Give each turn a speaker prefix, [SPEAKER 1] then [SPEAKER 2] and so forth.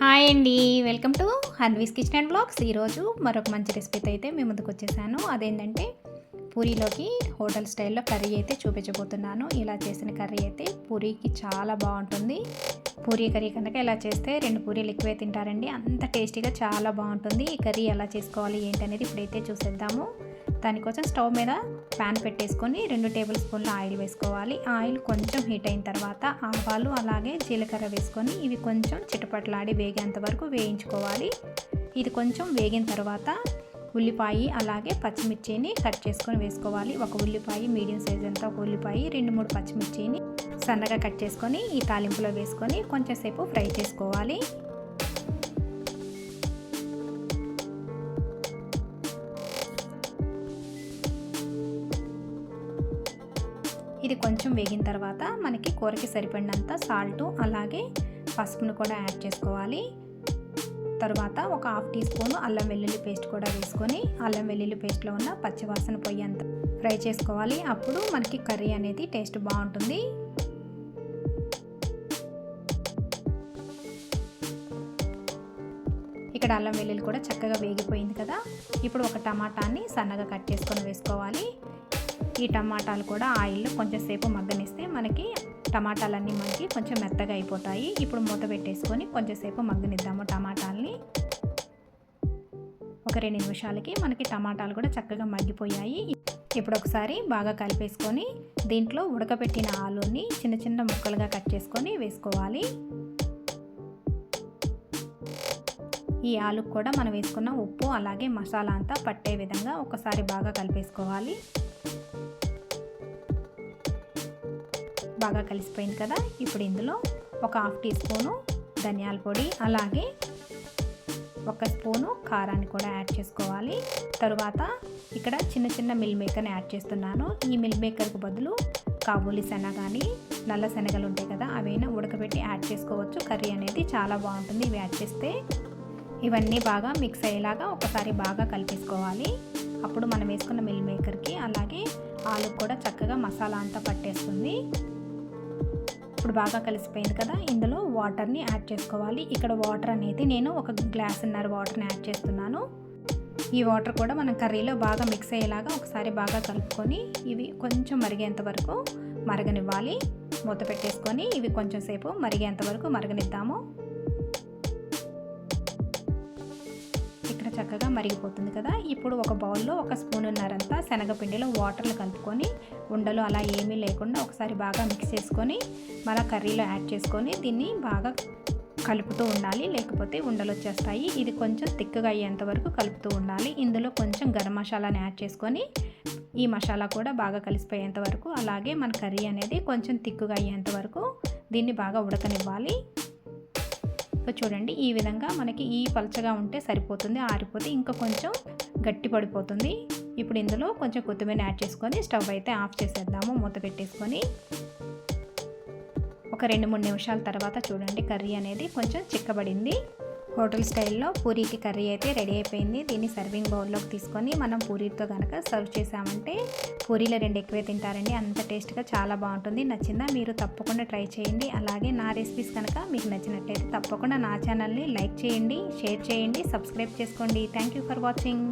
[SPEAKER 1] Hi అండి. Welcome to Hanvi's kitchen and vlogs. ఈరోజు మరొక మంచి రెసిపీతో అయితే మేము ముందుకు వచ్చేసాను. అదేంటంటే పూరీలోకి హోటల్ స్టైల్లో కర్రీ అయితే చూపించబోతున్నాను. ఇలా చేసిన కర్రీ అయితే పూరీకి చాలా బాగుంటుంది. పూరీ కర్రీ కనుక ఇలా చేస్తే రెండు పూరీలు ఎక్కువే తింటారండి. అంత టేస్టీగా చాలా బాగుంటుంది. ఈ కర్రీ ఎలా చేసుకోవాలి ఏంటనేది ఇప్పుడైతే చూసేద్దాము. దానికోసం స్టవ్ మీద ప్యాన్ పెట్టేసుకొని రెండు టేబుల్ స్పూన్ల ఆయిల్ వేసుకోవాలి. ఆయిల్ కొంచెం హీట్ అయిన తర్వాత ఆవాలు అలాగే జీలకర్ర వేసుకొని ఇవి కొంచెం చిటపట్లాడి వేగేంత వరకు వేయించుకోవాలి. ఇది కొంచెం వేగిన తర్వాత ఉల్లిపాయ అలాగే పచ్చిమిర్చిని కట్ చేసుకొని వేసుకోవాలి. ఒక ఉల్లిపాయ మీడియం సైజ్ అంతా ఒక ఉల్లిపాయ రెండు మూడు పచ్చిమిర్చిని సన్నగా కట్ చేసుకొని ఈ తాలింపులో వేసుకొని కొంచెంసేపు ఫ్రై చేసుకోవాలి. ఇది కొంచెం వేగిన తర్వాత మనకి కూరకి సరిపడినంత సాల్ట్ అలాగే పసుపును కూడా యాడ్ చేసుకోవాలి. తర్వాత ఒక హాఫ్ టీ స్పూన్ అల్లం వెల్లుల్లి పేస్ట్ కూడా వేసుకొని అల్లం వెల్లుల్లి పేస్ట్లో ఉన్న పచ్చివాసన పొయ్యేంత ఫ్రై చేసుకోవాలి. అప్పుడు మనకి కర్రీ అనేది టేస్ట్ బాగుంటుంది. ఇక్కడ అల్లం వెల్లుల్లి కూడా చక్కగా వేగిపోయింది కదా. ఇప్పుడు ఒక టమాటాని సన్నగా కట్ చేసుకొని వేసుకోవాలి. ఈ టమాటాలు కూడా ఆయిల్లో కొంచెం సేపు మగ్గనిస్తే మనకి టమాటాలన్నీ మగ్గి కొంచెం మెత్తగా అయిపోతాయి. ఇప్పుడు మూత పెట్టేసుకొని కొంచెంసేపు మగ్గనిద్దాము టమాటాలని. ఒక రెండు నిమిషాలకి మనకి టమాటాలు కూడా చక్కగా మగ్గిపోయాయి. ఇప్పుడు ఒకసారి బాగా కలిపేసుకొని దీంట్లో ఉడకబెట్టిన ఆలుని చిన్న చిన్న ముక్కలుగా కట్ చేసుకొని వేసుకోవాలి. ఈ ఆలుకు కూడా మనం వేసుకున్న ఉప్పు అలాగే మసాలా అంతా పట్టే విధంగా ఒకసారి బాగా కలిపేసుకోవాలి. బాగా కలిసిపోయింది కదా? ఇప్పుడు ఇందులో ఒక హాఫ్ టీ స్పూను ధనియాల పొడి అలాగే ఒక స్పూను కారాన్ని కూడా యాడ్ చేసుకోవాలి. తరువాత ఇక్కడ చిన్న చిన్న మిల్ మేకర్ని యాడ్ చేస్తున్నాను. ఈ మిల్ మేకర్కి బదులు కాబూలి శనగ కానీ నల్ల శనగలు ఉంటాయి కదా అవైనా ఉడకబెట్టి యాడ్ చేసుకోవచ్చు. కర్రీ అనేది చాలా బాగుంటుంది. ఇవి యాడ్ చేస్తే ఇవన్నీ బాగా మిక్స్ అయ్యేలాగా ఒకసారి బాగా కలిపేసుకోవాలి. అప్పుడు మనం వేసుకున్న మిల్ మేకర్కి అలాగే ఆలు కూడా చక్కగా మసాలా అంతా పట్టేస్తుంది. ఇప్పుడు బాగా కలిసిపోయింది కదా ఇందులో వాటర్ని యాడ్ చేసుకోవాలి. ఇక్కడ వాటర్ అనేది నేను ఒక గ్లాసున్నర వాటర్ని యాడ్ చేస్తున్నాను. ఈ వాటర్ కూడా మనం కర్రీలో బాగా మిక్స్ అయ్యేలాగా ఒకసారి బాగా కలుపుకొని ఇవి కొంచెం మరిగేంత వరకు మరగనివ్వాలి. మూత పెట్టేసుకొని ఇవి కొంచెం సేపు మరిగేంత వరకు మరగనిద్దాము. చక్కగా మరిగిపోతుంది కదా. ఇప్పుడు ఒక బౌల్లో ఒక స్పూన్ ఉన్నారంతా శనగపిండిలో వాటర్లు కలుపుకొని ఉండలు అలా ఏమీ లేకుండా ఒకసారి బాగా మిక్స్ చేసుకొని మళ్ళీ కర్రీలో యాడ్ చేసుకొని దీన్ని బాగా కలుపుతూ ఉండాలి. లేకపోతే ఉండలు వచ్చేస్తాయి. ఇది కొంచెం తిక్కగా అయ్యేంత వరకు కలుపుతూ ఉండాలి. ఇందులో కొంచెం గరం మసాలాని యాడ్ చేసుకొని ఈ మసాలా కూడా బాగా కలిసిపోయేంత వరకు అలాగే మన కర్రీ అనేది కొంచెం తిక్కుగా అయ్యేంత వరకు దీన్ని బాగా ఉడకనివ్వాలి. చూడండి ఈ విధంగా మనకి ఈ పలచగా ఉంటే సరిపోతుంది ఆరిపోతే ఇంకా కొంచెం గట్టి పడిపోతుంది. ఇప్పుడు ఇందులో కొంచెం కొత్తిమీర యాడ్ చేసుకొని స్టవ్ అయితే ఆఫ్ చేసేద్దాము మూత పెట్టేసుకొని. ఒక రెండు మూడు నిమిషాల తర్వాత చూడండి కర్రీ అనేది కొంచెం చిక్కబడింది. హోటల్ స్టైల్లో పూరీకి కర్రీ అయితే రెడీ అయిపోయింది. దీన్ని సర్వింగ్ బౌల్లోకి తీసుకొని మనం పూరీతో కనుక సర్వ్ చేసామంటే పూరీలో రెండు ఎక్కువే తింటారండి. అంత టేస్ట్గా చాలా బాగుంటుంది. నచ్చిందా మీరు తప్పకుండా ట్రై చేయండి. అలాగే నా రెసిపీస్ కనుక మీకు నచ్చినట్టయితే తప్పకుండా నా ఛానల్ని లైక్ చేయండి షేర్ చేయండి సబ్స్క్రైబ్ చేసుకోండి. Thank you for watching.